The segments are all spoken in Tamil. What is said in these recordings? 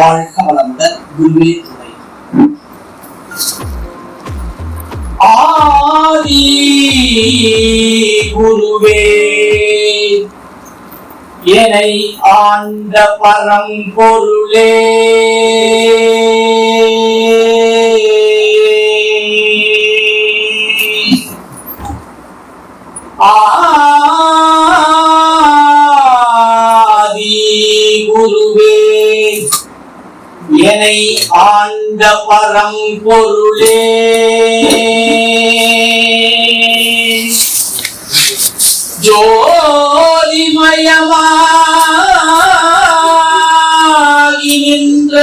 வாழ்க வளமுடன் குருவே துணை. ஆதி குருவே என்னை ஆண்ட பரம்பொருளே. எனை ஆண்ட பரம்பொருளே ஜோதிமயமாகி நின்ற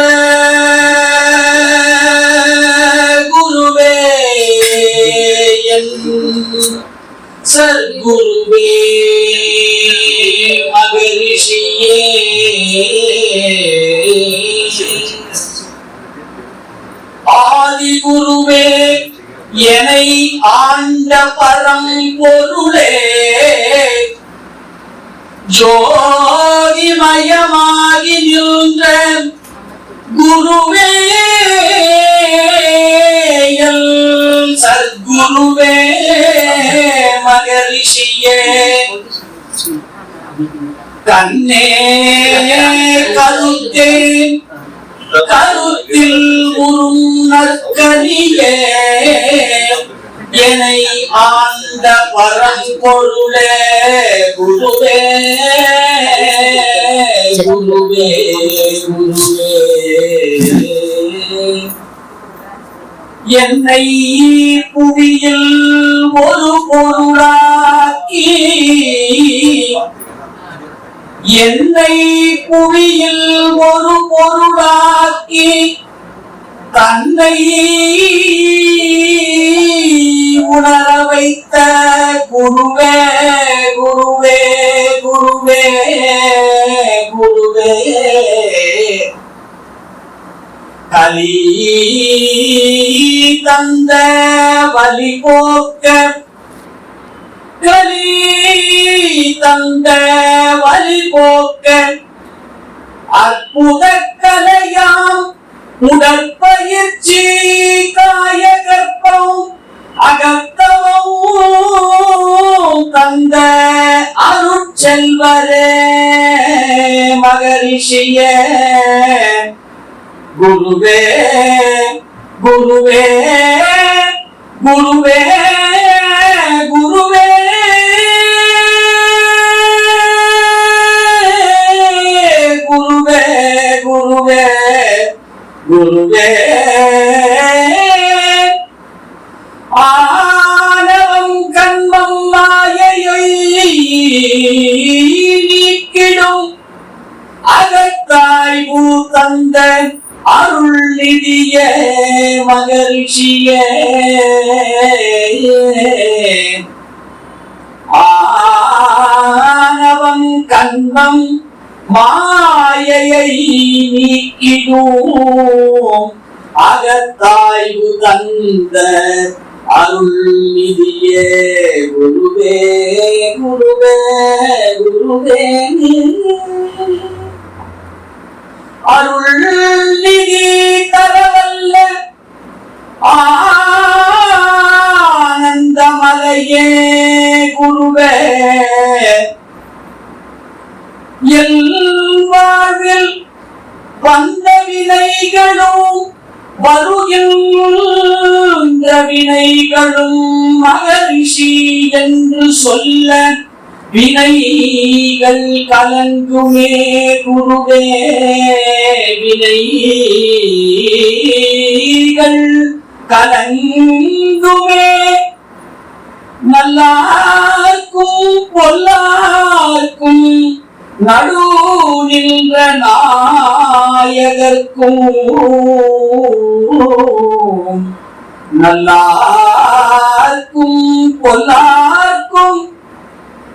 குருவே என் சத்குருவே மகரிஷியே. ஆண்ட பரம் பொருளே. ஜோதிமயமாகி நின்ற குருவே சத்குருவே மகரிஷியே. கண்ணே கருத்தே கருத்தில் உறும் நற்கனியே என்னை ஆண்ட பரம்பொருளே குருவே குருவே குருவே. என்னை புவியில் ஒரு பொருளாக்கி என்னை புவியில் ஒரு பொருளாக்கி தன்னை உணர வைத்த குருவே குருவே குருவே குருவே. கலி தந்த வலி போக்க கலி தந்த வலி போக்க. அற்புத கலையாம் உடற்பயிற்சி காயகற்பம். அகத்தவும் தந்த அருட்செல்வரே மகரிஷிய. குருவே குருவே குருவே குருவே. குருவே குருவே குருவே. ஆனவம் கண்மம் மாயையை நீக்கிடும். அகத்தாய் பூ தந்த அருள் நிதிய மகிழ்ச்சிய ஆனவம் கண்மம் மாயையை நீக்கிடும். அகத்தாய்வு தந்த அருள்நிதியே குருவே குருவே குருவே. அருள் தரவல்ல ஆனந்தமலையே குருவே. எல் வாழ்வில் வந்த வினைகளும் வருகின்ற வினைகளும் மகரிஷி என்று சொல்ல வினைகள் கலங்குமே குருவே வினைகள் கலங்குமே. நல்லார்க்கும் பொல்லார்க்கும் நடு நின்ற நாயகர்க்கும் நல்லார்க்கும் பொல்லார்க்கும்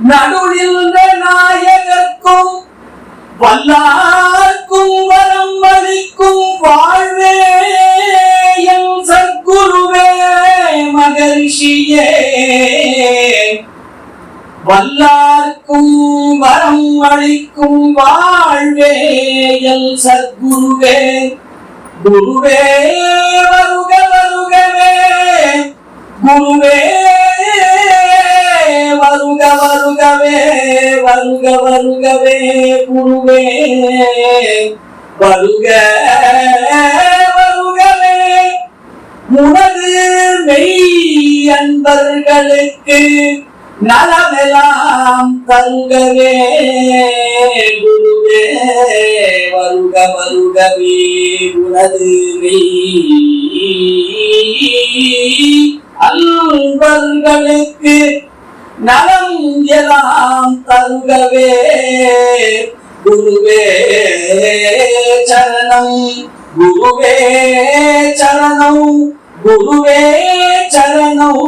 நடுநின்ற நாயகர்க்கும் வல்லார்க்கும் வரம் அளிக்கும் வாழ்வே என் சத்குருவே மகரிஷியே. வல்லார்க்கும் வரம் அளிக்கும் வாழ்வே என் சத்குருவே. குருவே வரும் குருவே வருக வருகவே வருக வருகவே குருவே. வருக வருகவே உனது மெய் அன்பர்களுக்கு நலமெல்லாம் தருகவே. குருவே வருக வருகவே உனது மெய். அன்பர்களுக்கு நலம் எல்லாம் தருகவே குருவே சரணம் குருவே சரணம் குருவே சரணம்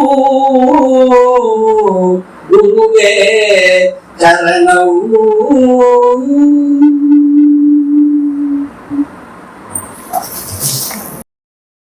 குருவே சரணம்